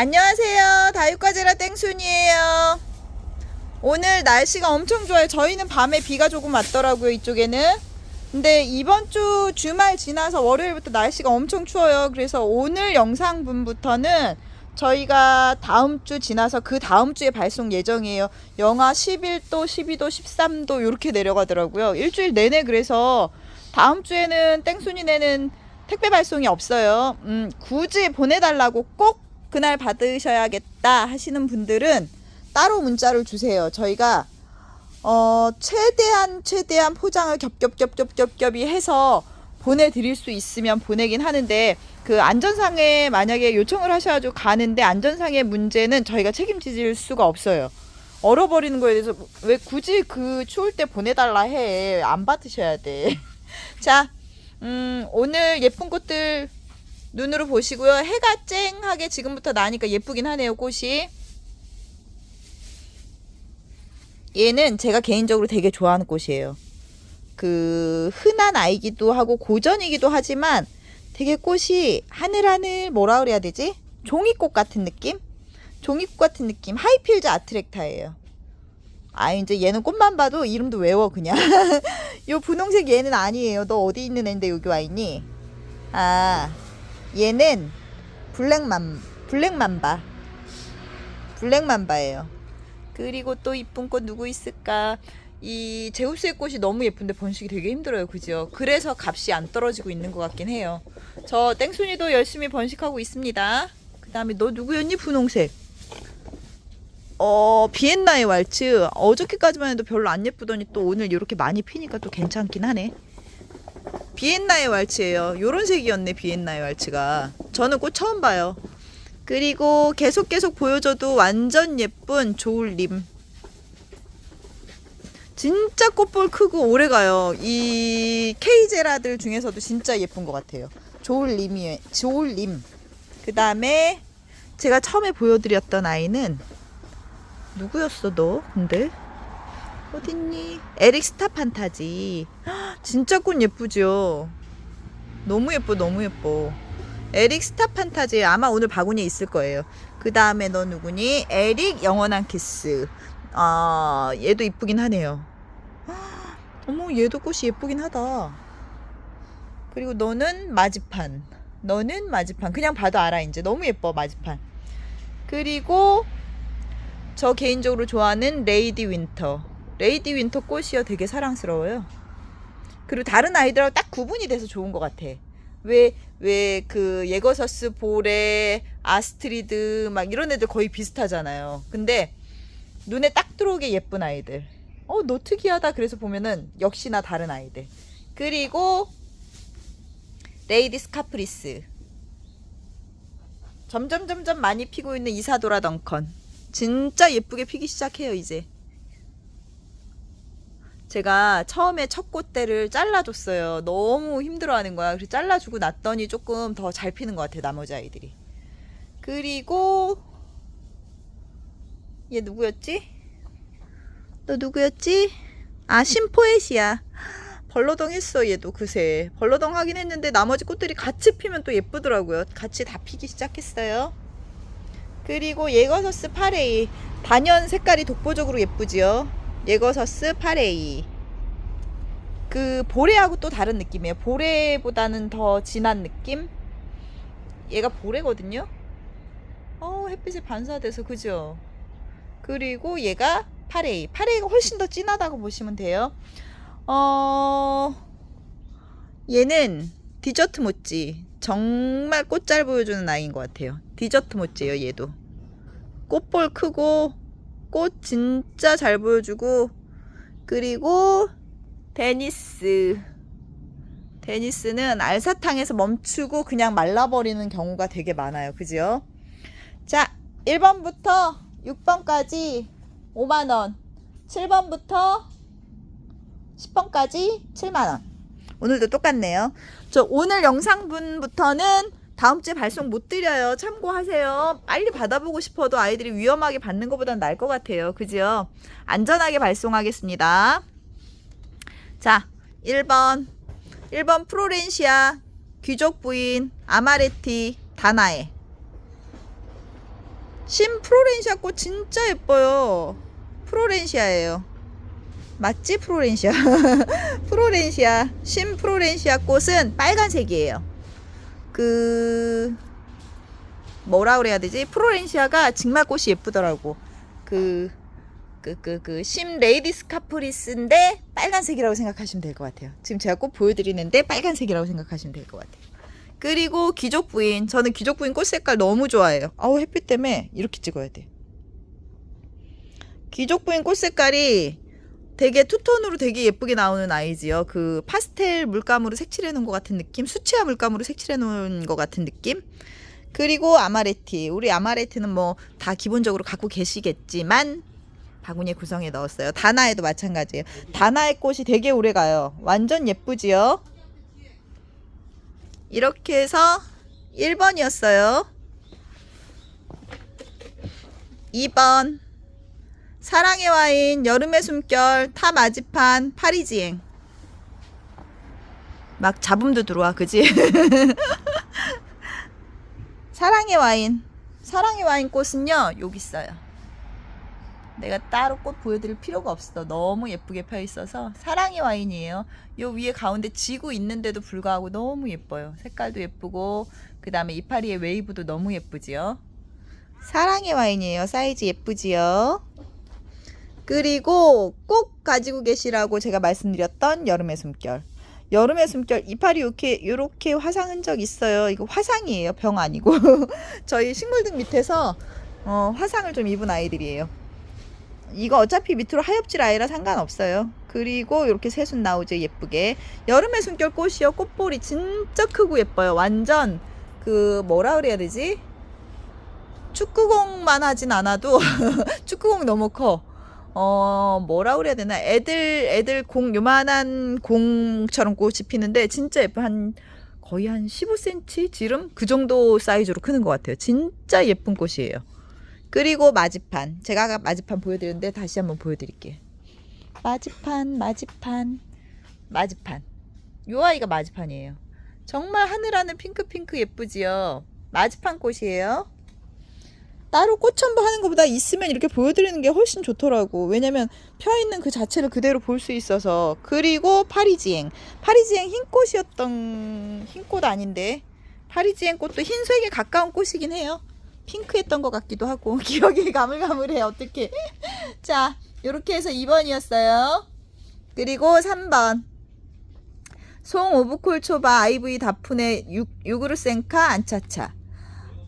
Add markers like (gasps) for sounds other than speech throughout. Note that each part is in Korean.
안녕하세요. 다육과제라 땡순이에요. 오늘 날씨가 엄청 좋아요. 저희는 밤에 비가 조금 왔더라고요, 이쪽에는. 근데 이번 주 주말 지나서 월요일부터 날씨가 엄청 추워요. 그래서 오늘 영상분부터는 저희가 다음 주 지나서 그 다음 주에 발송 예정이에요. 영하 11도, 12도, 13도 이렇게 내려가더라고요. 일주일 내내 그래서 다음 주에는 땡순이네는 택배 발송이 없어요. 음, 굳이 보내달라고 꼭 그날 받으셔야겠다 하시는 분들은 따로 문자를 주세요. 저희가 어, 최대한 최대한 포장을 겹겹겹겹겹겹이 해서 보내드릴 수 있으면 보내긴 하는데 그 안전상에 만약에 요청을 하셔가지고 가는데 안전상의 문제는 저희가 책임질 수가 없어요. 얼어버리는 거에 대해서 왜 굳이 그 추울 때 보내달라 해. 안 받으셔야 돼. (laughs) 자, 음, 오늘 예쁜 꽃들 눈으로 보시고요. 해가 쨍하게 지금부터 나니까 예쁘긴 하네요, 꽃이. 얘는 제가 개인적으로 되게 좋아하는 꽃이에요. 그 흔한 아이기도 하고 고전이기도 하지만 되게 꽃이 하늘하늘 뭐라 그래야 되지? 종이꽃 같은 느낌? 종이꽃 같은 느낌. 하이필즈 아트렉타예요. 아 이제 얘는 꽃만 봐도 이름도 외워 그냥. (laughs) 요 분홍색 얘는 아니에요. 너 어디 있는 애인데 여기 와 있니? 아 얘는 블랙맘 블랙맘바 블랙맘바예요. 그리고 또 이쁜 꽃 누구 있을까? 이 제우스의 꽃이 너무 예쁜데 번식이 되게 힘들어요, 그죠? 그래서 값이 안 떨어지고 있는 것 같긴 해요. 저 땡순이도 열심히 번식하고 있습니다. 그 다음에 너 누구였니? 분홍색. 어 비엔나의 왈츠 어저께까지만 해도 별로 안 예쁘더니 또 오늘 이렇게 많이 피니까 또 괜찮긴 하네. 비엔나의 왈츠예요. 요런 색이었네 비엔나의 왈츠가. 저는 꽃 처음 봐요. 그리고 계속 계속 보여줘도 완전 예쁜 조울림. 진짜 꽃볼 크고 오래 가요. 이 케이제라들 중에서도 진짜 예쁜 것 같아요. 조울림이 조울림. 그 다음에 제가 처음에 보여드렸던 아이는 누구였어 너? 근데 어딨니? 에릭 스타 판타지. 헉, (gasps) 진짜 꽃 예쁘죠. 너무 예뻐, 너무 예뻐. 에릭 스타 판타지 아마 오늘 바구니에 있을 거예요. 그 다음에 너 누구니? 에릭 영원한 키스. 아 얘도 이쁘긴 하네요. 헉, (gasps) 어머 얘도 꽃이 예쁘긴 하다. 그리고 너는 마지판. 너는 마지판. 그냥 봐도 알아 이제 너무 예뻐 마지판. 그리고 저 개인적으로 좋아하는 레이디 윈터. 레이디 윈터 꽃이요 되게 사랑스러워요. 그리고 다른 아이들하고 딱 구분이 돼서 좋은 것 같아. 왜, 왜, 그, 예거서스, 보레, 아스트리드, 막 이런 애들 거의 비슷하잖아요. 근데, 눈에 딱 들어오게 예쁜 아이들. 어, 너 특이하다. 그래서 보면은, 역시나 다른 아이들. 그리고, 레이디 스 카프리스. 점점, 점점 많이 피고 있는 이사도라 덩컨. 진짜 예쁘게 피기 시작해요, 이제. 제가 처음에 첫 꽃대를 잘라줬어요. 너무 힘들어하는 거야. 그래서 잘라주고 났더니 조금 더 잘 피는 것 같아요. 나머지 아이들이. 그리고 얘 누구였지? 너 누구였지? 아 심포에시야. 벌러덩 했어 얘도 그새. 벌러덩 하긴 했는데 나머지 꽃들이 같이 피면 또 예쁘더라고요. 같이 다 피기 시작했어요. 그리고 예거서스 파레이 단연 색깔이 독보적으로 예쁘지요. 예거서스 파레이. 그 보레하고 또 다른 느낌이에요. 보레보다는 더 진한 느낌? 얘가 보레거든요. 어, 햇빛에 반사돼서 그죠? 그리고 얘가 파레이. 파레이가 훨씬 더 진하다고 보시면 돼요. 어, 얘는 디저트 모찌. 정말 꽃 잘 보여주는 아이인 것 같아요. 디저트 모찌예요, 얘도. 꽃볼 크고 꽃 진짜 잘 보여주고 그리고 데니스 데니스는 알사탕에서 멈추고 그냥 말라버리는 경우가 되게 많아요. 그죠? 자, 1번부터 6번까지 5만원 7번부터 10번까지 7만원 오늘도 똑같네요. 저 오늘 영상분부터는 다음 주에 발송 못 드려요. 참고하세요. 빨리 받아보고 싶어도 아이들이 위험하게 받는 것보단 나을 것 같아요. 그죠? 안전하게 발송하겠습니다. 자, 1번. 1번 프로렌시아, 귀족 부인, 아마레티, 다나에. 심 프로렌시아 꽃 진짜 예뻐요. 프로렌시아예요. 맞지? 프로렌시아. (laughs) 프로렌시아. 심 프로렌시아 꽃은 빨간색이에요. 그 뭐라 그래야 되지? 프로렌시아가 정말 꽃이 예쁘더라고. 그 그 그 그 심 레이디스 카프리스인데 빨간색이라고 생각하시면 될 것 같아요. 지금 제가 꼭 보여드리는데 빨간색이라고 생각하시면 될 것 같아요. 그리고 귀족 부인 저는 귀족 부인 꽃 색깔 너무 좋아해요. 아우 햇빛 때문에 이렇게 찍어야 돼. 귀족 부인 꽃 색깔이 되게 투톤으로 되게 예쁘게 나오는 아이지요. 그 파스텔 물감으로 색칠해 놓은 것 같은 느낌, 수채화 물감으로 색칠해 놓은 것 같은 느낌. 그리고 아마레티. 우리 아마레티는 뭐 다 기본적으로 갖고 계시겠지만 바구니에 구성해 넣었어요. 다나에도 마찬가지예요. 다나의 꽃이 되게 오래 가요. 완전 예쁘지요? 이렇게 해서 1번이었어요. 2번 사랑의 와인, 여름의 숨결, 타 마지판, 파리지행. 막 잡음도 들어와, 그지? (laughs) 사랑의 와인. 사랑의 와인 꽃은요, 여기 있어요. 내가 따로 꽃 보여드릴 필요가 없어. 너무 예쁘게 펴 있어서 사랑의 와인이에요. 요 위에 가운데 지구 있는데도 불구하고 너무 예뻐요. 색깔도 예쁘고 그 다음에 이파리의 웨이브도 너무 예쁘지요. 사랑의 와인이에요. 사이즈 예쁘지요. 그리고 꼭 가지고 계시라고 제가 말씀드렸던 여름의 숨결. 여름의 숨결 이파리 이렇게 이렇게 화상 흔적 있어요. 이거 화상이에요. 병 아니고 (laughs) 저희 식물등 밑에서 어, 화상을 좀 입은 아이들이에요. 이거 어차피 밑으로 하엽질 아이라 상관없어요. 그리고 이렇게 새순 나오죠 예쁘게. 여름의 숨결 꽃이요. 꽃볼이 진짜 크고 예뻐요. 완전 그 뭐라 그래야 되지? 축구공만 하진 않아도 (laughs) 축구공 너무 커. 어 뭐라 그래야 되나? 애들 애들 공 요만한 공처럼 꽃이 피는데 진짜 예뻐 한 거의 한 15cm 지름 그 정도 사이즈로 크는 것 같아요. 진짜 예쁜 꽃이에요. 그리고 마지판. 제가 마지판 보여드렸는데 다시 한번 보여드릴게요. 마지판, 마지판, 마지판. 요 아이가 마지판이에요. 정말 하늘하늘 핑크핑크 예쁘지요? 마지판 꽃이에요. 따로 꽃 첨부 하는 것보다 있으면 이렇게 보여드리는 게 훨씬 좋더라고. 왜냐면 펴있는 그 자체를 그대로 볼 수 있어서. 그리고 파리지행. 파리지행 흰 꽃이었던, 흰 꽃 아닌데. 파리지행 꽃도 흰색에 가까운 꽃이긴 해요. 핑크했던 것 같기도 하고 (laughs) 기억이 가물가물해 어떻게 (laughs) 자 이렇게 해서 2번이었어요 그리고 3번 송 오브콜 초바 아이브이 다푼의 유그르센카 안차차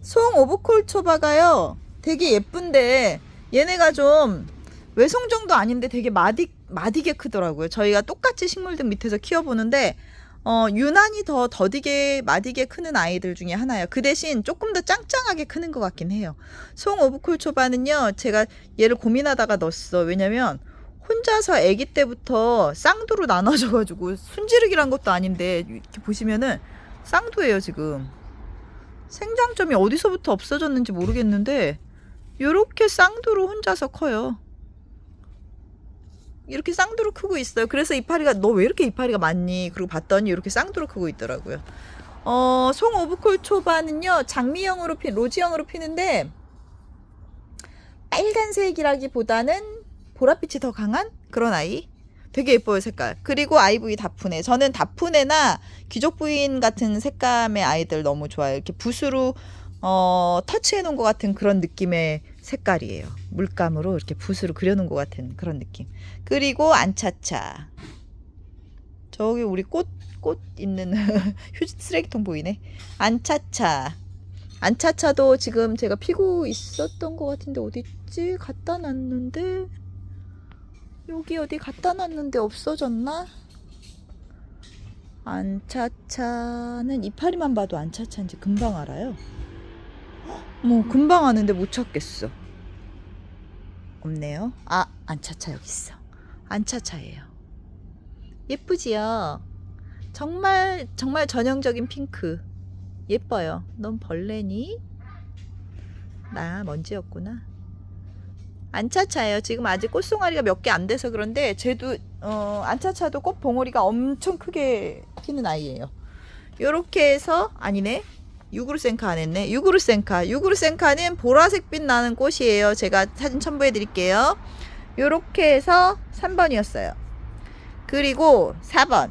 송 오브콜 초바가요 되게 예쁜데 얘네가 좀 외송 정도 아닌데 되게 마디, 마디게 크더라고요 저희가 똑같이 식물들 밑에서 키워보는데 어, 유난히 더 더디게 마디게 크는 아이들 중에 하나예요. 그 대신 조금 더 짱짱하게 크는 것 같긴 해요. 송 오브콜 초바는요, 제가 얘를 고민하다가 넣었어. 왜냐면 혼자서 아기 때부터 쌍두로 나눠져가지고 순지르기란 것도 아닌데 이렇게 보시면은 쌍두예요 지금. 생장점이 어디서부터 없어졌는지 모르겠는데 요렇게 쌍두로 혼자서 커요. 이렇게 쌍두로 크고 있어요. 그래서 이파리가 너 왜 이렇게 이파리가 많니? 그리고 봤더니 이렇게 쌍두로 크고 있더라고요. 어, 송 오브콜 초바는요 장미형으로 피, 로지형으로 피는데 빨간색이라기보다는 보랏빛이 더 강한 그런 아이. 되게 예뻐요 색깔. 그리고 아이브이 다푸네. 저는 다푸네나 귀족 부인 같은 색감의 아이들 너무 좋아요. 이렇게 붓으로 어, 터치해 놓은 것 같은 그런 느낌의 색깔이에요. 물감으로 이렇게 붓으로 그려놓은 것 같은 그런 느낌. 그리고 안차차. 저기 우리 꽃, 꽃 있는 (laughs) 휴지 쓰레기통 보이네. 안차차. 안차차도 지금 제가 피고 있었던 것 같은데 어디 있지? 갖다 놨는데 여기 어디 갖다 놨는데 없어졌나? 안차차는 이파리만 봐도 안차차인지 금방 알아요. 뭐 금방 아는데 못 찾겠어. 없네요. 아 안차차 여기 있어. 안차차예요. 예쁘지요? 정말 정말 전형적인 핑크. 예뻐요. 넌 벌레니? 나 먼지였구나. 안차차예요. 지금 아직 꽃송아리가 몇 개 안 돼서 그런데 쟤도 어, 안차차도 꽃 봉오리가 엄청 크게 피는 아이예요. 요렇게 해서 아니네. 유구르센카 안 했네. 유구르센카. 유구르센카는 보라색빛 나는 꽃이에요. 제가 사진 첨부해 드릴게요. 요렇게 해서 3번이었어요. 그리고 4번.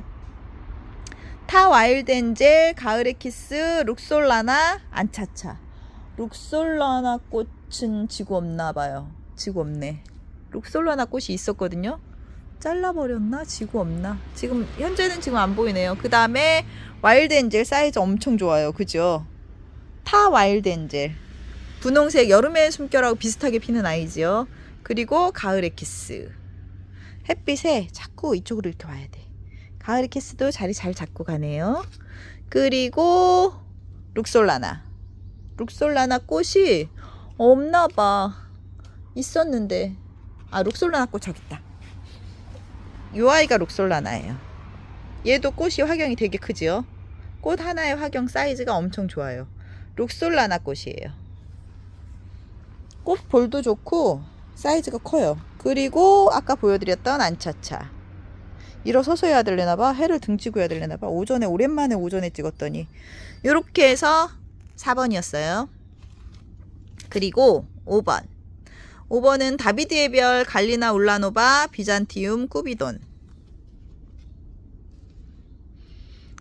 타 와일드 엔젤, 가을의 키스, 룩솔라나, 안차차. 룩솔라나 꽃은 지구 없나 봐요. 지구 없네. 룩솔라나 꽃이 있었거든요. 잘라버렸나? 지구 없나? 지금 현재는 지금 안 보이네요. 그 다음에 와일드 엔젤 사이즈 엄청 좋아요. 그죠? 타 와일드 엔젤. 분홍색 여름의 숨결하고 비슷하게 피는 아이지요. 그리고 가을의 키스. 햇빛에 자꾸 이쪽으로 이렇게 와야 돼. 가을의 키스도 자리 잘 잡고 가네요. 그리고 룩솔라나. 룩솔라나 꽃이 없나 봐. 있었는데. 아, 룩솔라나 꽃 저기 있다. 요 아이가 룩솔라나예요. 얘도 꽃이 화경이 되게 크지요. 꽃 하나의 화경 사이즈가 엄청 좋아요. 룩솔라나 꽃이에요. 꽃 볼도 좋고 사이즈가 커요. 그리고 아까 보여드렸던 안차차. 일어서서 해야 되려나봐. 해를 등치고 해야 되려나봐. 오전에 오랜만에 오전에 찍었더니 이렇게 해서 4번이었어요. 그리고 5번. 5번은 다비드의 별, 갈리나 울라노바, 비잔티움, 꾸비돈.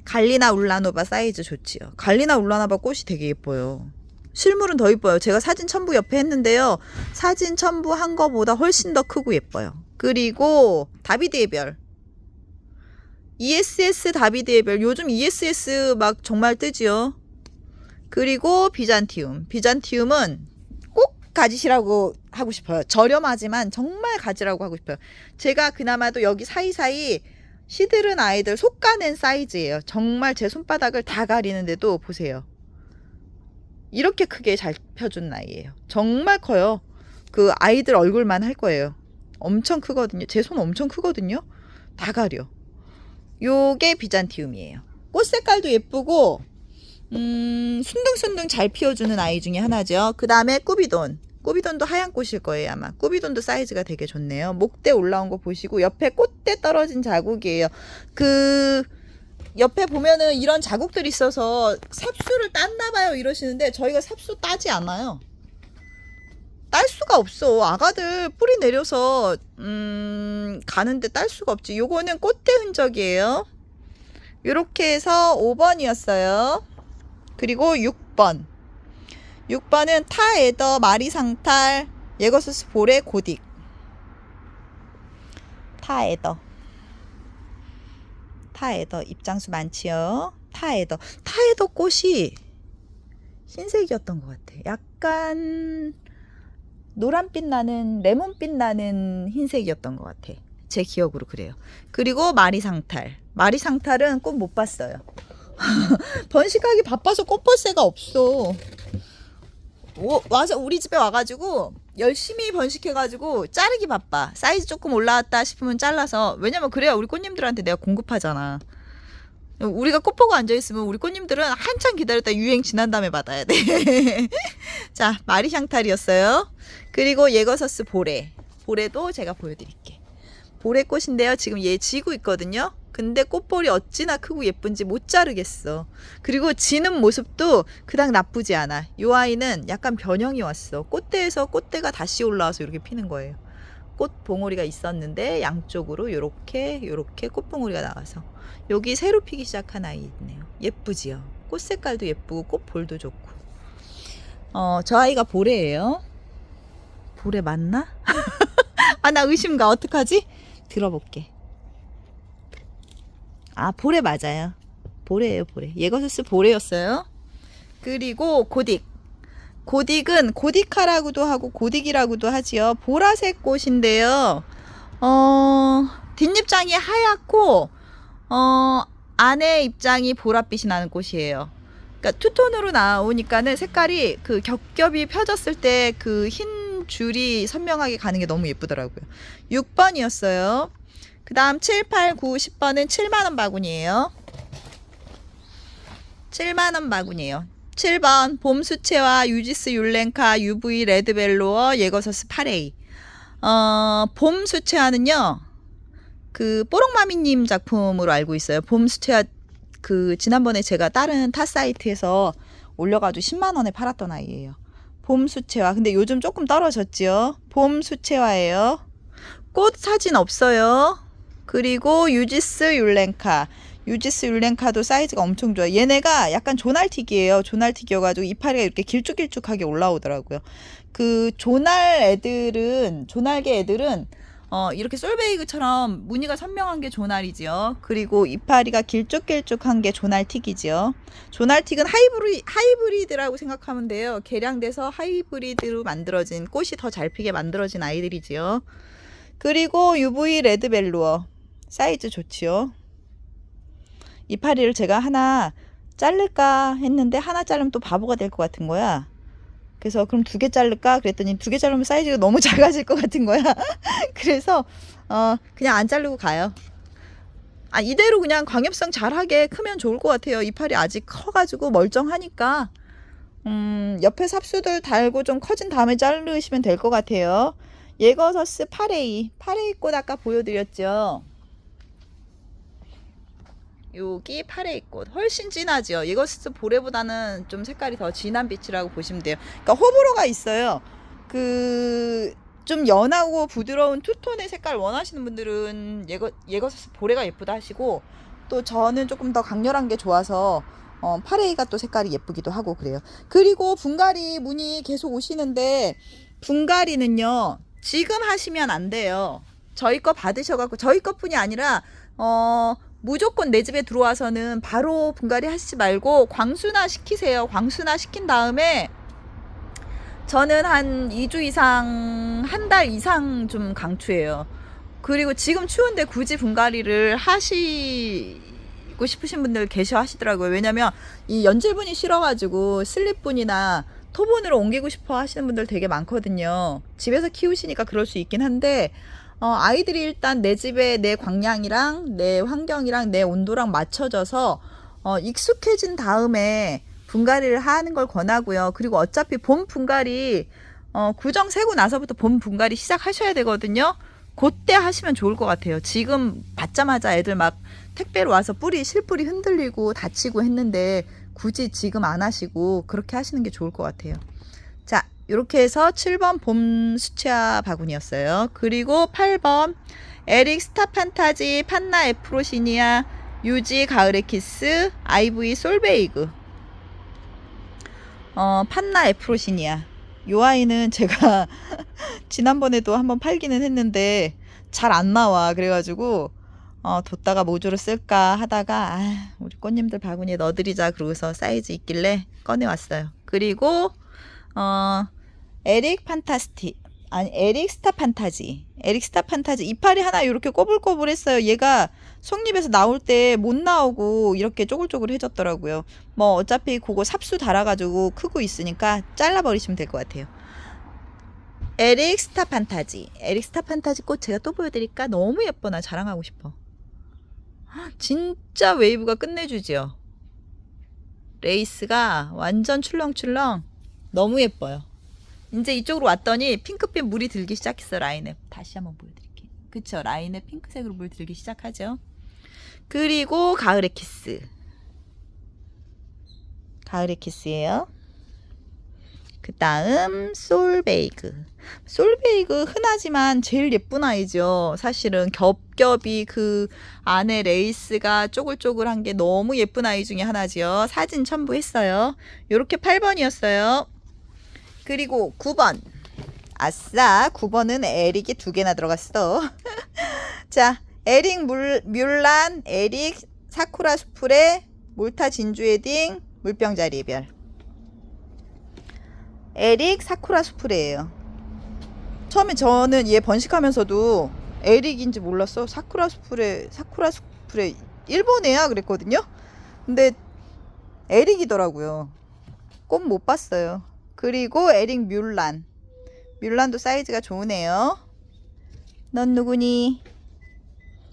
갈리나 울라노바 사이즈 좋지요. 갈리나 울라노바 꽃이 되게 예뻐요. 실물은 더 예뻐요. 제가 사진 첨부 옆에 했는데요. 사진 첨부한 거보다 훨씬 더 크고 예뻐요. 그리고 다비드의 별. ESS 다비드의 별. 요즘 ESS 막 정말 뜨지요. 그리고 비잔티움. 비잔티움은 꼭 가지시라고 하고 싶어요. 저렴하지만 정말 가지라고 하고 싶어요. 제가 그나마도 여기 사이사이 시들은 아이들 속가낸 사이즈예요. 정말 제 손바닥을 다 가리는데도 보세요. 이렇게 크게 잘 펴준 아이예요. 정말 커요. 그 아이들 얼굴만 할 거예요. 엄청 크거든요. 제 손 엄청 크거든요. 다 가려. 요게 비잔티움이에요. 꽃 색깔도 예쁘고 음, 순둥순둥 잘 피워주는 아이 중에 하나죠. 그 다음에 꾸비돈. 꾸비돈도 하얀 꽃일 거예요, 아마. 꾸비돈도 사이즈가 되게 좋네요. 목대 올라온 거 보시고, 옆에 꽃대 떨어진 자국이에요. 그, 옆에 보면은 이런 자국들이 있어서 삽수를 땄나 봐요, 이러시는데, 저희가 삽수 따지 않아요. 딸 수가 없어. 아가들 뿌리 내려서, 음, 가는데 딸 수가 없지. 요거는 꽃대 흔적이에요. 요렇게 해서 5번이었어요. 그리고 6번. 6번은 타에더 마리상탈 예거스스 볼의 고딕. 타에더. 타에더 입장수 많지요. 타에더. 타에더 꽃이 흰색이었던 것 같아. 약간 노란빛 나는 레몬빛 나는 흰색이었던 것 같아. 제 기억으로 그래요. 그리고 마리상탈. 마리상탈은 꽃 못 봤어요. (laughs) 번식하기 바빠서 꽃볼 새가 없어. 오, 와서 우리 집에 와가지고 열심히 번식해가지고 자르기 바빠. 사이즈 조금 올라왔다 싶으면 잘라서 왜냐면 그래야 우리 꽃님들한테 내가 공급하잖아. 우리가 꽃 보고 앉아 있으면 우리 꽃님들은 한참 기다렸다 유행 지난 다음에 받아야 돼. (laughs) 자 마리샹탈이었어요. 그리고 예거서스 보레. 보레도 제가 보여드릴게. 보레 꽃인데요. 지금 얘 지고 있거든요. 근데 꽃볼이 어찌나 크고 예쁜지 못 자르겠어. 그리고 지는 모습도 그닥 나쁘지 않아. 요 아이는 약간 변형이 왔어. 꽃대에서 꽃대가 다시 올라와서 이렇게 피는 거예요. 꽃 봉오리가 있었는데 양쪽으로 요렇게 요렇게 꽃 봉오리가 나와서 여기 새로 피기 시작한 아이 있네요. 예쁘지요. 꽃 색깔도 예쁘고 꽃 볼도 좋고. 어, 저 아이가 보레예요. 보레 맞나? (laughs) 아, 나 의심가. 어떡하지? 들어볼게. 아, 보레 맞아요. 보레예요, 보레. 예거스스 보레였어요. 그리고 고딕. 고딕은 고디카라고도 하고 고딕이라고도 하지요. 보라색 꽃인데요. 어, 뒷입장이 하얗고 어, 안에 입장이 보랏빛이 나는 꽃이에요. 그러니까 투톤으로 나오니까는 색깔이 그 겹겹이 펴졌을 때 그 흰 줄이 선명하게 가는 게 너무 예쁘더라고요. 6번이었어요. 그 다음 7, 8, 9, 10번은 7만원 바구니에요. 7만원 바구니에요. 7번 봄수채화 유지스 율렌카 UV 레드벨로어 예거서스 8A 어, 봄수채화는요 그 뽀록마미님 작품으로 알고 있어요 봄수채화 그 지난번에 제가 다른 타 사이트에서 올려가지고 10만 원에 팔았던 아이예요. 봄 수채화. 근데 요즘 조금 떨어졌지요. 봄 수채화예요. 꽃 사진 없어요. 그리고 유지스 율렌카. 유지스 율렌카도 사이즈가 엄청 좋아요. 얘네가 약간 조날틱이에요. 조날틱이어가지고 이파리가 이렇게 길쭉길쭉하게 올라오더라고요. 그 조날 애들은, 조날개 애들은 어, 이렇게 솔베이그처럼 무늬가 선명한 게 조날이지요. 그리고 이파리가 길쭉길쭉한 게 조날틱이지요. 조날틱은 하이브리, 하이브리드라고 생각하면 돼요. 개량돼서 하이브리드로 만들어진 꽃이 더 잘 피게 만들어진 아이들이지요. 그리고 UV 레드벨루어 사이즈 좋지요. 이파리를 제가 하나 자를까 했는데 하나 자르면 또 바보가 될 것 같은 거야. 그래서 그럼 두 개 자를까 그랬더니 두 개 자르면 사이즈가 너무 (laughs) 작아질 것 같은 거야. (laughs) 그래서 어 그냥 안 자르고 가요. 아 이대로 그냥 광엽성 잘하게 크면 좋을 것 같아요. 이파리 아직 커가지고 멀쩡하니까 음 옆에 삽수들 달고 좀 커진 다음에 자르시면 될 것 같아요. 예거서스 파레이 파레이 꽃 아까 보여드렸죠. 여기 파레이꽃 훨씬 진하죠. 이거스 보레보다는 좀 색깔이 더 진한 빛이라고 보시면 돼요. 그러니까 호불호가 있어요. 그 좀 연하고 부드러운 투톤의 색깔 원하시는 분들은 예거 예거스 보레가 예쁘다 하시고 또 저는 조금 더 강렬한 게 좋아서 어, 파레이가 또 색깔이 예쁘기도 하고 그래요. 그리고 분갈이 문의 계속 오시는데 분갈이는요 지금 하시면 안 돼요. 저희 거 받으셔갖고 저희 것뿐이 아니라 어 무조건 내 집에 들어와서는 바로 분갈이 하시지 말고 광수나 시키세요. 광수나 시킨 다음에 저는 한 2주 이상, 한 달 이상 좀 강추해요. 그리고 지금 추운데 굳이 분갈이를 하시고 싶으신 분들 계셔 하시더라고요. 왜냐면 이 연질분이 싫어가지고 슬립분이나 토본으로 옮기고 싶어 하시는 분들 되게 많거든요. 집에서 키우시니까 그럴 수 있긴 한데 어, 아이들이 일단 내 집에 내 광량이랑 내 환경이랑 내 온도랑 맞춰져서 어, 익숙해진 다음에 분갈이를 하는 걸 권하고요. 그리고 어차피 봄 분갈이 어, 구정 세고 나서부터 봄 분갈이 시작하셔야 되거든요. 그때 하시면 좋을 것 같아요. 지금 받자마자 애들 막 택배로 와서 뿌리 실뿌리 흔들리고 다치고 했는데 굳이 지금 안 하시고 그렇게 하시는 게 좋을 것 같아요. 자, 이렇게 해서 7번 봄 수채화 바구니였어요. 그리고 8번 에릭 스타 판타지 판나 에프로시니아 유지 가을의 키스 아이브이 솔베이그. 어 판나 에프로시니아. 요 아이는 제가 (laughs) 지난번에도 한번 팔기는 했는데 잘 안 나와. 그래가지고 어 뒀다가 모주로 쓸까 하다가 아, 우리 꽃님들 바구니에 넣어드리자 그러고서 사이즈 있길래 꺼내왔어요. 그리고 어 에릭 판타스티. 아니 에릭 스타 판타지. 에릭 스타 판타지. 이파리 하나 이렇게 꼬불꼬불했어요. 얘가 속립에서 나올 때 못 나오고 이렇게 쪼글쪼글해졌더라고요. 뭐 어차피 그거 삽수 달아가지고 크고 있으니까 잘라버리시면 될 것 같아요. 에릭 스타 판타지. 에릭 스타 판타지 꽃 제가 또 보여드릴까? 너무 예뻐 나? 자랑하고 싶어. 헉, 진짜 웨이브가 끝내주지요. 레이스가 완전 출렁출렁. 너무 예뻐요 이제 이쪽으로 왔더니 핑크빛 물이 들기 시작했어 라인에. 다시 한번 보여드릴게요. 그쵸? 라인에 핑크색으로 물 들기 시작하죠. 그리고 가을의 키스. 가을의 키스예요. 그 다음 솔베이그. 솔베이그 흔하지만 제일 예쁜 아이죠. 사실은 겹겹이 그 안에 레이스가 쪼글쪼글한 게 너무 예쁜 아이 중에 하나지요. 사진 첨부했어요. 요렇게 8번이었어요 그리고 9번. 아싸, 9번은 에릭이 두 개나 들어갔어. (laughs) 자, 에릭 물, 뮬란, 에릭 사쿠라 수풀의 몰타 진주 웨딩, 물병자리 별. 에릭 사쿠라 수풀이에요. 처음에 저는 얘 번식하면서도 에릭인지 몰랐어. 사쿠라 수풀의, 사쿠라 수풀의 일본 애야 그랬거든요. 근데 에릭이더라고요. 꼭 못 봤어요. 그리고 에릭 뮬란. 뮬란도 사이즈가 좋으네요. 넌 누구니?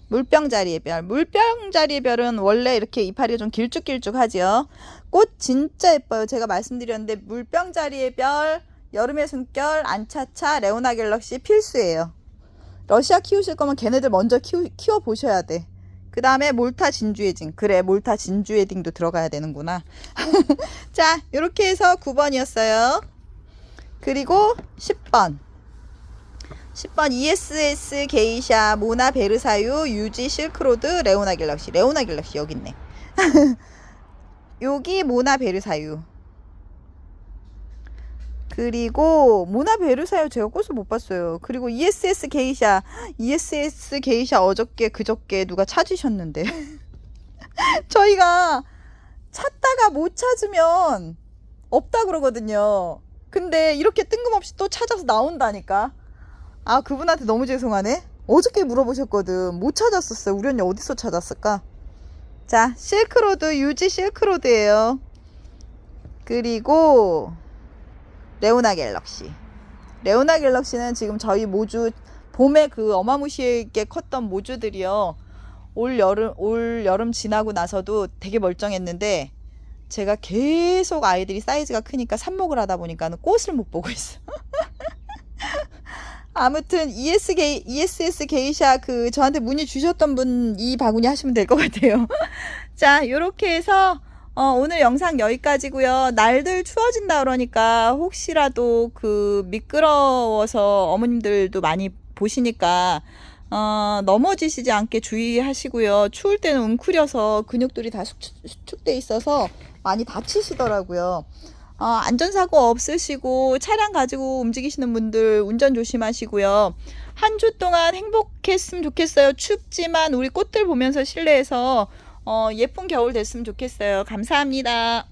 물병 자리의 별. 물병 자리의 별은 원래 이렇게 이파리가 좀 길쭉길쭉하지요. 꽃 진짜 예뻐요. 제가 말씀드렸는데 물병 자리의 별, 여름의 숨결, 안차차, 레오나 갤럭시 필수예요. 러시아 키우실 거면 걔네들 먼저 키우, 키워 보셔야 돼. 그 다음에 몰타 진주 웨딩. 그래, 몰타 진주 웨딩도 들어가야 되는구나. (laughs) 자, 이렇게 해서 9번이었어요. 그리고 10번. 10번 ESS 게이샤 모나 베르사유 유지 실크로드 레오나 갤럭시 레오나 갤럭시 여기 있네 (laughs) 여기 모나 베르사유 그리고 모나 베르사유 제가 꽃을 못 봤어요. 그리고 ESS 게이샤 ESS 게이샤 어저께 그저께 누가 찾으셨는데. (laughs) 저희가 찾다가 못 찾으면 없다 그러거든요. 근데 이렇게 뜬금없이 또 찾아서 나온다니까. 아 그분한테 너무 죄송하네. 어저께 물어보셨거든. 못 찾았었어요. 우리 언니 어디서 찾았을까? 자 실크로드 유지 실크로드예요. 그리고 레오나 갤럭시 레오나 갤럭시는 지금 저희 모주 봄에 그 어마무시하게 컸던 모주들이요 올 여름 올 여름 지나고 나서도 되게 멀쩡했는데 제가 계속 아이들이 사이즈가 크니까 삽목을 하다 보니까는 꽃을 못 보고 있어. (laughs) 아무튼 ES 게 ESS 게이샤 그 저한테 문의 주셨던 분 이 바구니 하시면 될 것 같아요. (laughs) 자, 요렇게 해서 어, 오늘 영상 여기까지고요. 날들 추워진다 그러니까 혹시라도 그 미끄러워서 어머님들도 많이 보시니까 어, 넘어지시지 않게 주의하시고요. 추울 때는 웅크려서 근육들이 다 수축, 수축돼 있어서 많이 다치시더라고요. 어, 안전사고 없으시고 차량 가지고 움직이시는 분들 운전 조심하시고요. 한 주 동안 행복했으면 좋겠어요. 춥지만 우리 꽃들 보면서 실내에서 어, 예쁜 겨울 됐으면 좋겠어요. 감사합니다.